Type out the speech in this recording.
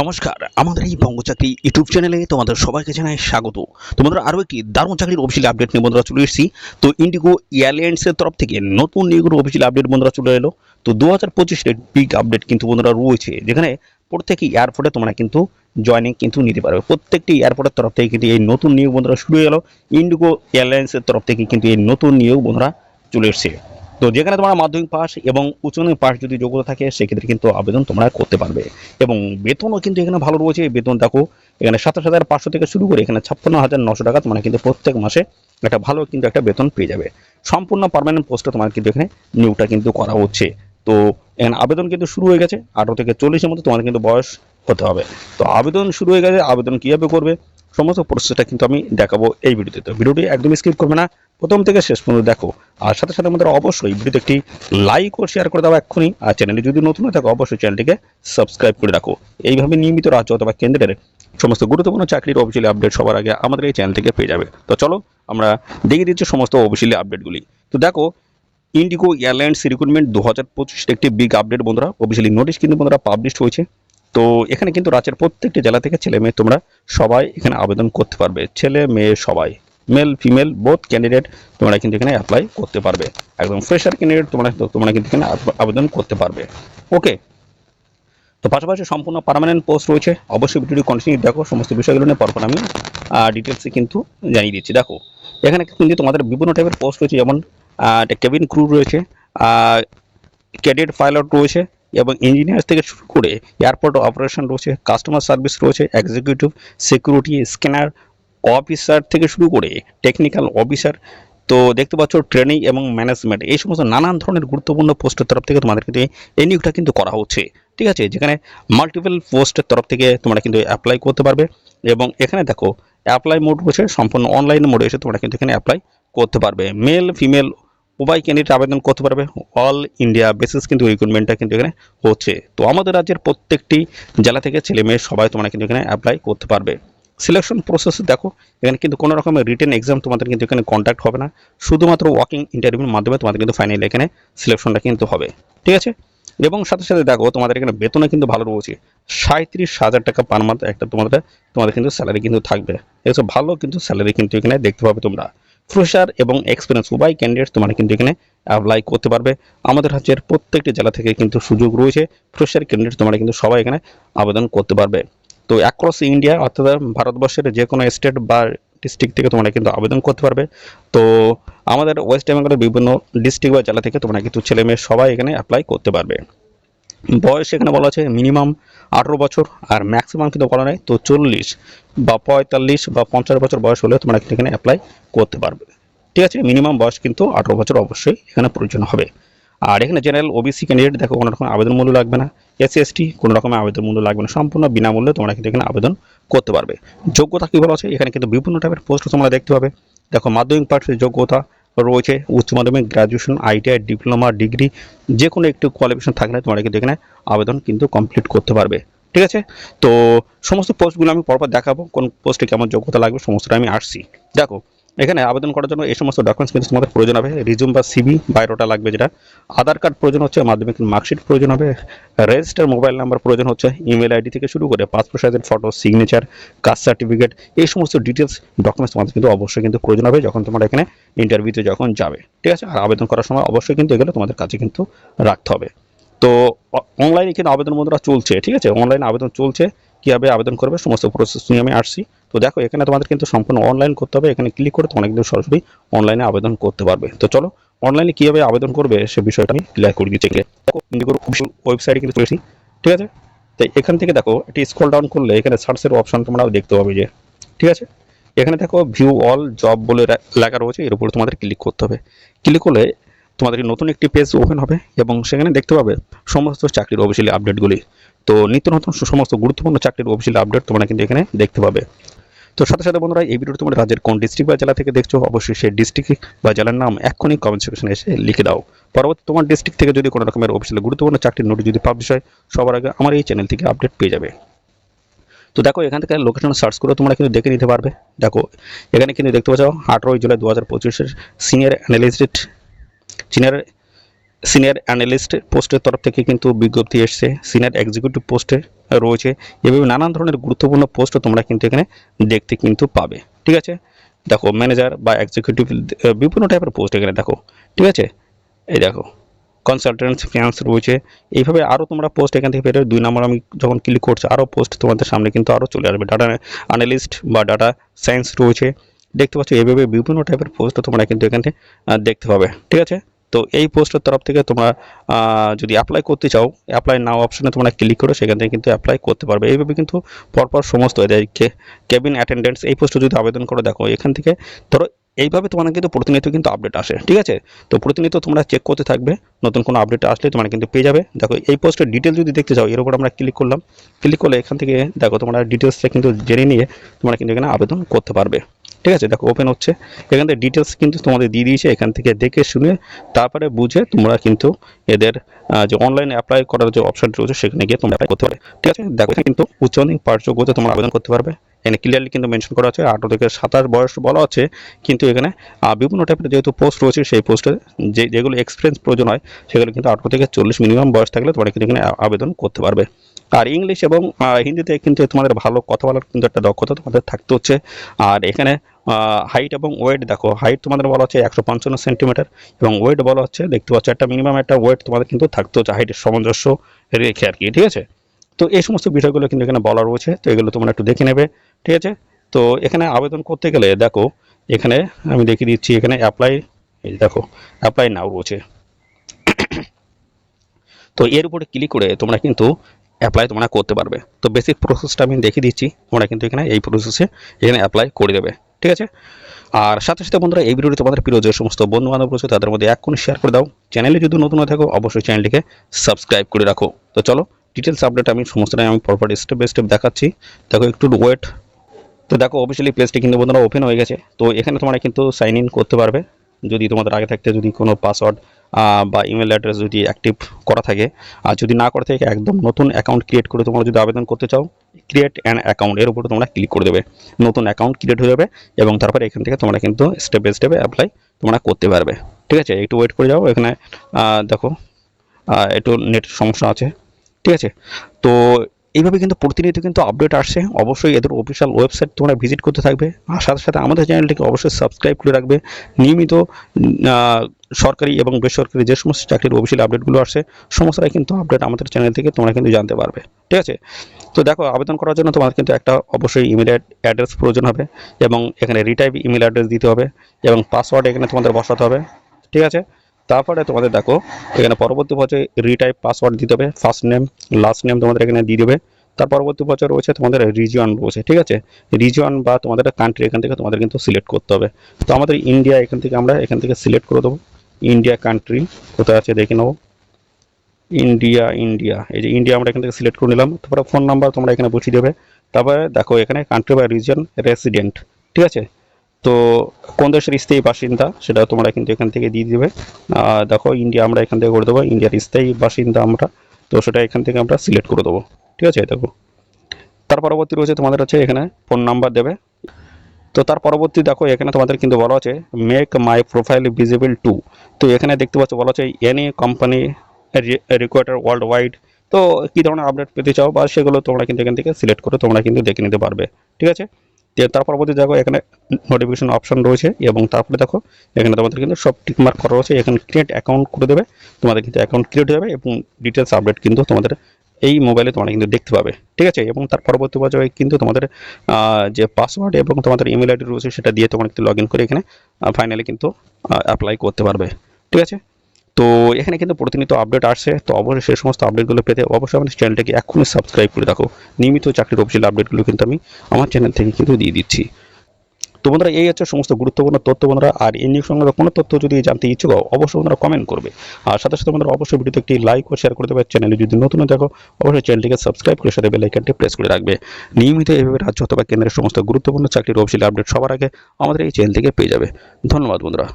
নমস্কার, আমাদের এই বঙ্গচাকরি ইউটিউব চ্যানেলে তোমাদের সবাইকে জানাই স্বাগত। তোমাদের আরও একটি দারুণ চাকরির অফিসিয়াল আপডেট নিয়ে বন্ধুরা চলে এসেছি। তো ইন্ডিগো এয়ারলাইন্সের তরফ থেকে নতুন নিয়োগের অফিসিয়াল আপডেট বন্ধুরা চলে এলো। তো দু হাজার পঁচিশের বিগ আপডেট কিন্তু বন্ধুরা রয়েছে, যেখানে প্রত্যেকটি এয়ারপোর্টে তোমরা কিন্তু জয়নিং কিন্তু নিতে পারবে। প্রত্যেকটি এয়ারপোর্টের তরফ থেকে কিন্তু এই নতুন নিয়োগ বন্ধুরা শুরু হয়ে গেল। ইন্ডিগো এয়ারলাইন্সের তরফ থেকে কিন্তু এই নতুন নিয়োগ বন্ধুরা চলে এসেছে। তো যেখানে তোমার মাধ্যমিক পাস এবং উচ্চ মাধ্যমিক পাস যদি যোগ্যতা থাকে, সেক্ষেত্রে কিন্তু আবেদন তোমরা করতে পারবে। এবং বেতনও কিন্তু এখানে ভালো রয়েছে। বেতন দেখো, এখানে সাতাশ হাজার পাঁচশো থেকে শুরু করে এখানে ছাপ্পান্ন হাজার নশো টাকা তোমার কিন্তু প্রত্যেক মাসে একটা ভালো কিন্তু একটা বেতন পেয়ে যাবে। সম্পূর্ণ পারমানেন্ট পোস্টে তোমার কিন্তু এখানে নিয়োগটা কিন্তু করা হচ্ছে। তো এখানে আবেদন কিন্তু শুরু হয়ে গেছে। আঠারো থেকে চল্লিশের মধ্যে তোমার কিন্তু বয়স হতে হবে। তো আবেদন শুরু হয়ে গেছে। আবেদন কীভাবে করবে? সমস্ত প্রসেসটা কিন্তু আমি দেখাবো এই ভিডিওতে। তো ভিডিওটি একদম স্কিপ করবে না। প্রথম থেকে শেষ পর্যন্ত দেখো। আর সাথে সাথে আমাদের অবশ্যই ভিডিওতে একটি লাইক ও শেয়ার করে দাও এক্ষুনি। আর চ্যানেলে যদি নতুন হয়ে থাকো, অবশ্যই চ্যানেলটিকে সাবস্ক্রাইব করে রাখো। এইভাবে নিয়মিত রাজ্য অথবা কেন্দ্রের সমস্ত গুরুত্বপূর্ণ চাকরির অফিসিয়ালি আপডেট সবার আগে আমাদের এই চ্যানেল থেকে পেয়ে যাবে। তো চলো, আমরা দেখিয়ে দিচ্ছি সমস্ত অফিসিয়ালি আপডেটগুলি তো দেখো ইন্ডিগো এয়ারলাইন্স রিক্রুটমেন্ট দু হাজার পঁচিশের একটি বিগ আপডেট বন্ধুরা। অফিসিয়ালি নোটিশ কিন্তু বন্ধুরা পাবলিশ হয়েছে। তো এখানে কিন্তু রাজ্যের প্রত্যেকটি জেলা থেকে ছেলে মেয়ে তোমরা সবাই এখানে আবেদন করতে পারবে। ছেলে, মেয়ে সবাই। মেল ফিমেল বোথ ক্যান্ডিডেট তোমরা কিন্তু এখানে অ্যাপ্লাই করতে পারবে। একদম ফ্রেশার ক্যান্ডিডেট তোমরা তোমরা কিন্তু এখানে আবেদন করতে পারবে। ওকে তো পাশাপাশি সম্পূর্ণ পার্মানেন্ট পোস্ট রয়েছে। অবশ্যই ভিডিওটি কন্টিনিউ দেখো, সমস্ত বিষয়গুলো নিয়ে পরপর আমি ডিটেলসে কিন্তু জানিয়ে দিচ্ছি। দেখো, এখানে কিন্তু তোমাদের বিভিন্ন টাইপের পোস্ট রয়েছে, যেমন কেবিন ক্রু রয়েছে ক্যাডেট পাইলট রয়েছে এবং ইঞ্জিনিয়ার থেকে শুরু করে এয়ারপোর্ট অপারেশন রয়েছে কাস্টমার সার্ভিস রয়েছে এক্সিকিউটিভ সিকিউরিটি স্ক্যানার অফিসার থেকে শুরু করে টেকনিক্যাল অফিসার তো দেখতে পাচ্ছ ট্রেনিং এবং ম্যানেজমেন্ট এই সমস্ত নানান ধরনের গুরুত্বপূর্ণ পোস্টের তরফ থেকে তোমাদের কিন্তু এই নিয়োগটা কিন্তু করা হচ্ছে। ঠিক আছে? যেখানে মাল্টিপল পোস্টের তরফ থেকে তোমরা কিন্তু অ্যাপ্লাই করতে পারবে এবং এখানে দেখো অ্যাপ্লাই মোড রয়েছে, সম্পূর্ণ অনলাইন মোডে এসে তোমরা কিন্তু এখানে অ্যাপ্লাই করতে পারবে। মেল ফিমেল উভয় ক্যান্ডিডেট আবেদন করতে পারবে। অল ইন্ডিয়া বেসিস কিন্তু রিক্রুটমেন্টটা কিন্তু এখানে হচ্ছে। তো আমাদের রাজ্যের প্রত্যেকটি জেলা থেকে ছেলে মেয়ে সবাই তোমরা কিন্তু এখানে অ্যাপ্লাই করতে পারবে। সিলেকশন প্রসেস দেখো, এখানে কিন্তু কোনো রকমের রিটেন এক্সাম তোমাদের কিন্তু এখানে কন্ট্যাক্ট হবে না। শুধুমাত্র ওয়াকিং ইন্টারভিউর মাধ্যমে তোমাদের কিন্তু ফাইনালি এখানে সিলেকশনটা কিন্তু হবে। ঠিক আছে? এবং সাথে সাথে দেখো, তোমাদের এখানে বেতনে কিন্তু ভালো রয়েছে। সাঁত্রিশ হাজার টাকা পার মান্থ একটা তোমাদের তোমাদের কিন্তু স্যালারি কিন্তু থাকবে। এসব ভালো কিন্তু স্যালারি কিন্তু এখানে দেখতে পাবে তোমরা। ফ্রেশার এবং এক্সপিরিয়েন্স উভয় ক্যান্ডিডেট তোমরা কিন্তু এখানে অ্যাপ্লাই করতে পারবে। আমাদের রাজ্যের প্রত্যেকটি জেলা থেকে কিন্তু সুযোগ রয়েছে ফ্রেশার ক্যান্ডিডেট তোমরা কিন্তু সবাই এখানে আবেদন করতে পারবে। তো অ্যাক্রস ইন্ডিয়া অর্থাৎ ভারতবর্ষের যে কোনো স্টেট বা ডিস্ট্রিক্ট থেকে তোমরা কিন্তু আবেদন করতে পারবে। তো আমাদের ওয়েস্ট বেঙ্গলের বিভিন্ন ডিস্ট্রিক্ট বা জেলা থেকে তোমরা কিন্তু ছেলে মেয়ে সবাই এখানে অ্যাপ্লাই করতে পারবে। বয়স এখানে বলা আছে মিনিমাম আঠেরো বছর আর ম্যাক্সিমাম কিন্তু বলা নেই। তো চল্লিশ বা পঁয়তাল্লিশ বা পঞ্চাশ বছর বয়স হলে তোমরা কিন্তু এখানে অ্যাপ্লাই করতে পারবে। ঠিক আছে, মিনিমাম বয়স কিন্তু আঠেরো বছর অবশ্যই এখানে প্রয়োজন হবে। আর এখানে জেনারেল ওবিসি ক্যান্ডিডেট দেখো, কোনো রকম আবেদন মূল্য লাগবে না। এসসি এসটি কোনো রকমের আবেদন মূল্য লাগবে না। সম্পূর্ণ বিনামূল্যে তোমরা কিন্তু এখানে আবেদন করতে পারবে। যোগ্যতা কী বলা আছে? এখানে কিন্তু বিভিন্ন টাইপের পোস্ট তোমরা দেখতে পাবে। দেখো, মাধ্যমিক পাঠের যোগ্যতা রয়েছে উচ্চ মাধ্যমিক গ্র্যাজুয়েশন আইটিআই ডিপ্লোমা ডিগ্রি যে কোনো একটু কোয়ালিফিকেশন থাকলে তোমরা দেখে এখানে আবেদন কিন্তু কমপ্লিট করতে পারবে। ঠিক আছে? তো সমস্ত পোস্টগুলো আমি পরপর দেখাবো, কোন পোস্টে কেমন যোগ্যতা লাগবে, সমস্তটা আমি আসছি। দেখো এখানে আবেদন করার জন্য এই সমস্ত ডকুমেন্টস কিন্তু তোমাদের প্রয়োজন হবে। রিজুম বা সিবি বায়োডাটা লাগবে যেটা। আধার কার্ড প্রয়োজন হচ্ছে, মাধ্যমিক মার্কশিট প্রয়োজন হবে। রেজিস্টার মোবাইল নাম্বার প্রয়োজন হচ্ছে ইমেল আইডি থেকে শুরু করে পাসপোর্ট সাইজের ফটো সিগনেচার কাস্ট সার্টিফিকেট এই সমস্ত ডিটেলস ডকুমেন্টস তোমাদের কিন্তু অবশ্যই কিন্তু প্রয়োজন হবে যখন তোমরা এখানে ইন্টারভিউতে যখন যাবে। ঠিক আছে? আর আবেদন করার সময় অবশ্যই কিন্তু এগুলো তোমাদের কাছে কিন্তু রাখতে হবে। তো অনলাইনে কিন্তু আবেদন বন্ধুরা চলছে, ঠিক আছে? অনলাইনে আবেদন চলছে। কীভাবে আবেদন করবে, সমস্ত প্রসেস নিয়ে আমি আসছি। তো দেখো, এখানে তোমাদের কিন্তু সম্পূর্ণ অনলাইন করতে হবে। এখানে ক্লিক করে তো অনেকদিন সরাসরি অনলাইনে আবেদন করতে পারবে। তো চলো অনলাইনে কীভাবে আবেদন করবে সে বিষয়টা আমি ক্লিয়ার করে দিচ্ছি ওয়েবসাইটে কিন্তু চলেছি ঠিক আছে? তাই এখান থেকে দেখো এটি স্ক্রল ডাউন করলে এখানে সার্চের অপশন তোমরা দেখতে পাবে যে, ঠিক আছে? এখানে দেখো ভিউ অল জব বলে লেখা রয়েছে, এর উপরে তোমাদের ক্লিক করতে হবে। ক্লিক করলে তোমাদের নতুন একটি পেজ ওপেন হবে এবং সেখানে দেখতে পাবে সমস্ত চাকরির অফিসিয়ালি আপডেটগুলি তো নিত্য নতুন সমস্ত গুরুত্বপূর্ণ চাকরির অফিসিয়ালি আপডেট তোমরা কিন্তু এখানে দেখতে পাবে। তো সাথে সাথে বন্ধুরা, এই ভিডিওটি তোমরা রাজ্যের কোন ডিস্ট্রিক্ট বা জেলা থেকে দেখছ, অবশ্যই সেই ডিস্ট্রিক্ট বা জেলার নাম এক্ষুনি কমেন্ট সেকশনে এসে লিখে দাও। পরবর্তী তোমার ডিস্ট্রিক্ট থেকে যদি কোনো রকমের অফিসিয়ালি গুরুত্বপূর্ণ চাকরির নোটিশ যদি পাবলিশ হয়, সবার আগে আমার এই চ্যানেল থেকে আপডেট পেয়ে যাবে। তো দেখো, এখান থেকে লোকেশন সার্চ করে তোমরা কিন্তু দেখে নিতে পারবে। দেখো, এখানে কিন্তু দেখতে পাচ্ছ আঠেরোই জুলাই দু হাজার পঁচিশের senior analyst senior senior analyst পোস্টের তরফ থেকে কিন্তু বিজ্ঞপ্তি এসছে। সিনিয়র এক্সিকিউটিভ পোস্টে রয়েছে। এভাবে নানান ধরনের গুরুত্বপূর্ণ পোস্ট তোমরা কিন্তু এখানে দেখতে কিন্তু পাবে। ঠিক আছে? দেখো ম্যানেজার বা এক্সিকিউটিভ বিভিন্ন টাইপের পোস্ট এখানে দেখো। ঠিক আছে? এই দেখো কনসালটেন্ট ফিনান্স রয়েছে। এইভাবে আরও তোমরা পোস্ট এখান থেকে যাবে। দুই নম্বর আমি যখন ক্লিক করছি আরও পোস্ট তোমাদের সামনে কিন্তু আরও চলে আসবে। ডাটা অ্যানালিস্ট বা ডাটা সায়েন্স রয়েছে। দেখতে পাচ্ছ এইভাবে বিভিন্ন টাইপের পোস্ট তোমরা কিন্তু এখানে আহ, দেখতে পাবে। ঠিক আছে? তো এই পোস্টের তরফ থেকে তোমরা যদি অ্যাপ্লাই করতে চাও অ্যাপ্লাই নাও অপশনে তোমরা ক্লিক করো সেখান থেকে কিন্তু অ্যাপ্লাই করতে পারবে। এইভাবে কিন্তু পরপর সমস্ত কেবিন অ্যাটেন্ডেন্স এই পোস্টে যদি আবেদন করো, দেখো এখান থেকে ধরো এইভাবে তোমাদের কিন্তু প্রতিনিয়ত কিন্তু আপডেট আসে, ঠিক আছে? তো প্রতিনিয়ত তোমরা চেক করতে থাকবে, নতুন কোনো আপডেট আসলে তোমরা কিন্তু পেয়ে যাবে। দেখো এই পোস্টের ডিটেল যদি দেখতে চাও, এর উপর আমরা ক্লিক করলাম। ক্লিক করলে এখান থেকে দেখো তোমরা ডিটেলসটা কিন্তু জেনে নিয়ে তোমরা কিন্তু এখানে আবেদন করতে পারবে। ঠিক আছে? দেখো ওপেন হচ্ছে। এখান থেকে ডিটেলস কিন্তু তোমাদের দিয়ে দিয়েছে, এখান থেকে দেখে শুনে তারপরে বুঝে তোমরা কিন্তু এদের যে অনলাইনে অ্যাপ্লাই করার যে অপশন রয়েছে, সেখানে গিয়ে তোমরা অ্যাপ্লাই করতে পারবে। ঠিক আছে? দেখো, এখানে কিন্তু উচ্চ মাধ্যমিক পাশ যোগ্যতা তোমরা আবেদন করতে পারবে। এখানে ক্লিয়ারলি কিন্তু মেনশন করা আছে, আঠারো থেকে সাতাশ বয়স বলা আছে, কিন্তু এখানে বিভিন্ন টাইপের যেহেতু পোস্ট রয়েছে, সেই পোস্টে যে, যেগুলো এক্সপিরিয়েন্স প্রয়োজন হয়, সেগুলো কিন্তু আঠারো থেকে চল্লিশ মিনিমাম বয়স থাকলে তোমরা কিন্তু এখানে আবেদন করতে পারবে। আর ইংলিশ এবং হিন্দিতে কিন্তু তোমাদের ভালো কথা বলার কিন্তু একটা দক্ষতা তোমাদের থাকতে হচ্ছে। আর এখানে হাইট এবং ওয়েট দেখো হাইট তোমাদের বলা হচ্ছে একশো পঞ্চান্ন সেন্টিমিটার এবং ওয়েট বলা হচ্ছে, দেখতে পাচ্ছ একটা মিনিমাম একটা ওয়েট তোমাদের কিন্তু থাকতে হচ্ছে হাইটের সামঞ্জস্য রেখে আর কি, ঠিক আছে? তো এই সমস্ত বিষয়গুলো কিন্তু এখানে বলা রয়েছে, তো এগুলো তোমরা একটু দেখে নেবে, ঠিক আছে? তো এখানে আবেদন করতে গেলে দেখো, এখানে আমি দেখিয়ে দিচ্ছি, এখানে অ্যাপ্লাই এই দেখো অ্যাপ্লাই নাও রয়েছে। তো এর উপরে ক্লিক করে তোমরা কিন্তু অ্যাপ্লাই তোমরা করতে পারবে। তো বেসিক প্রসেসটা আমি দেখিয়ে দিচ্ছি, তোমরা কিন্তু এখানে এই প্রসেসে এখানে অ্যাপ্লাই করে দেবে। ঠিক আছে? আর সাথে সাথে বন্ধুরা, এই ভিডিওটি তোমাদের প্রিয় যে সমস্ত বন্ধু বান্ধব রয়েছে, তাদের মধ্যে এক কোণ শেয়ার করে দাও। চ্যানেলে যদি নতুন হয়ে থাকো, অবশ্যই চ্যানেলটিকে সাবস্ক্রাইব করে রাখো। তো চলো ডিটেলস আপডেট আমি সমস্তটাই আমি পরপর স্টেপ বাই স্টেপ দেখাচ্ছি। দেখো, একটু ওয়েট তো দেখো অফিসিয়ালি পেজটি কিন্তু বন্ধুরা ওপেন হয়ে গেছে। তো এখানে তোমরা কিন্তু সাইন ইন করতে পারবে। যদি তোমাদের আগে থাকতে যদি কোনো পাসওয়ার্ড বা ইমেল অ্যাড্রেস যদি অ্যাক্টিভ করা থাকে, আর যদি না করে থাকে, একদম নতুন অ্যাকাউন্ট ক্রিয়েট করে তোমরা যদি আবেদন করতে চাও ক্রিয়েট অ্যান অ্যাকাউন্ট এর উপরে তোমরা ক্লিক করে দেবে। নতুন অ্যাকাউন্ট ক্রিয়েট হয়ে যাবে এবং তারপরে এখান থেকে তোমরা কিন্তু স্টেপ বাই স্টেপে অ্যাপ্লাই তোমরা করতে পারবে। ঠিক আছে? একটু ওয়েট করে যাও। এখানে দেখো একটু নেট সমস্যা আছে। ঠিক আছে? তো এইভাবে কিন্তু প্রতিনিয়ত কিন্তু আপডেট আসছে। অবশ্যই এদের অফিসিয়াল ওয়েবসাইট তোমরা ভিজিট করতে থাকবে। আর সাথে সাথে আমাদের চ্যানেলটিকে অবশ্যই সাবস্ক্রাইব করে রাখবে। নিয়মিত সরকারি এবং বেসরকারি যে সমস্ত চাকরির অফিসিয়াল আপডেটগুলো আসে সমস্তটাই কিন্তু আপডেট আমাদের চ্যানেল থেকে তোমরা কিন্তু জানতে পারবে। ঠিক আছে? তো দেখো, আবেদন করার জন্য তোমাদের কিন্তু একটা অবশ্যই ইমেল অ্যাড্রেস প্রয়োজন হবে এবং এখানে রিটাইপ ইমেল অ্যাড্রেস দিতে হবে এবং পাসওয়ার্ড এখানে তোমাদের বসাতে হবে। ঠিক আছে? তারপরে তোমাদের দেখো, এখানে পরবর্তী বছর রিটাইপ পাসওয়ার্ড দিতে হবে ফার্স্ট নেম লাস্ট নেম তোমাদের এখানে দিয়ে দেবে। তার পরবর্তী বছর রয়েছে তোমাদের রিজিয়ন রয়েছে, ঠিক আছে? রিজিয়ন বা তোমাদের কান্ট্রি এখান থেকে তোমাদের কিন্তু সিলেক্ট করতে হবে। তো আমাদের ইন্ডিয়া এখান থেকে আমরা এখান থেকে সিলেক্ট করে দেবো। ইন্ডিয়া কান্ট্রি কোথায় আছে দেখে নেব। ইন্ডিয়া ইন্ডিয়া এই যে ইন্ডিয়া আমরা এখান থেকে সিলেক্ট করে নিলাম, তারপরে ফোন নাম্বার তোমরা এখানে বসিয়ে দেবে। তারপরে দেখো এখানে কান্ট্রি বা রিজন রেসিডেন্ট ঠিক আছে? তো কোন দেশের স্থায়ী বাসিন্দা সেটা তোমরা কিন্তু এখান থেকে দিয়ে দেবে। দেখো ইন্ডিয়া আমরা এখান থেকে করে দেবো ইন্ডিয়ার স্থায়ী বাসিন্দা আমরা, তো সেটা এখান থেকে আমরা সিলেক্ট করে দেবো, ঠিক আছে? দেখো। তার পরবর্তী রয়েছে তোমাদের হচ্ছে এখানে ফোন নাম্বার দেবে। তো তার পরবর্তী দেখো, এখানে তোমাদের কিন্তু বলা আছে make my profile visible to তো এখানে দেখতে পাচ্ছ, বলা আছে any company recruiter world wide তো কী ধরনের আপডেট পেতে চাও বা সেগুলো তোমরা কিন্তু এখান থেকে সিলেক্ট করে তোমরা কিন্তু দেখে নিতে পারবে, ঠিক আছে? তার পরবর্তী দেখো, এখানে নোটিফিকেশন অপশন রয়েছে এবং তারপরে দেখো, এখানে তোমাদের কিন্তু সব টিকমার্ক করা রয়েছে। এখানে ক্রিয়েট অ্যাকাউন্ট করে দেবে, তোমাদের কিন্তু অ্যাকাউন্ট ক্রিয়েট যাবে এবং ডিটেলস আপডেট কিন্তু তোমাদের এই মোবাইলে তোমরা কিন্তু দেখতে পাবে, ঠিক আছে? এবং তার পরবর্তী পর্যায়ে কিন্তু তোমাদের যে পাসওয়ার্ড এবং তোমাদের ইমেল আইডি রয়েছে সেটা দিয়ে তোমরা কিন্তু লগ করে এখানে ফাইনালি কিন্তু অ্যাপ্লাই করতে পারবে, ঠিক আছে? তো এখানে কিন্তু প্রতিনিয়ত আপডেট আসছে, তো অবশ্যই সেই সমস্ত আপডেটগুলো পেতে অবশ্যই আমাদের চ্যানেলটাকে এখনই সাবস্ক্রাইব করে রাখো। নিয়মিত চাকরির অফিসিয়াল আপডেটগুলো কিন্তু আমি আমার চ্যানেল থেকে কিন্তু দিয়ে দিচ্ছি। তো বন্ধুরা এই হচ্ছে সমস্ত গুরুত্বপূর্ণ তথ্য বন্ধুরা আর এই নিউজ সংক্রান্ত কোনো তথ্য যদি জানতে ইচ্ছুক হও অবশ্যই বন্ধুরা কমেন্ট করবে। আর সাথে সাথে বন্ধুরা অবশ্যই ভিডিওতে একটি লাইক ও শেয়ার করে দেবে চ্যানেলে যদি নতুন দেখো অবশ্যই চ্যানেলটিকে সাবস্ক্রাইব করে সাথে বেলাইকানটি প্রেস করে রাখবে। নিয়মিত এইভাবে রাজ্য অথবা কেন্দ্রের সমস্ত গুরুত্বপূর্ণ চাকরির অফিসিয়াল আপডেট সবার আগে আমাদের এই চ্যানেল থেকে পেয়ে যাবে। ধন্যবাদ বন্ধুরা।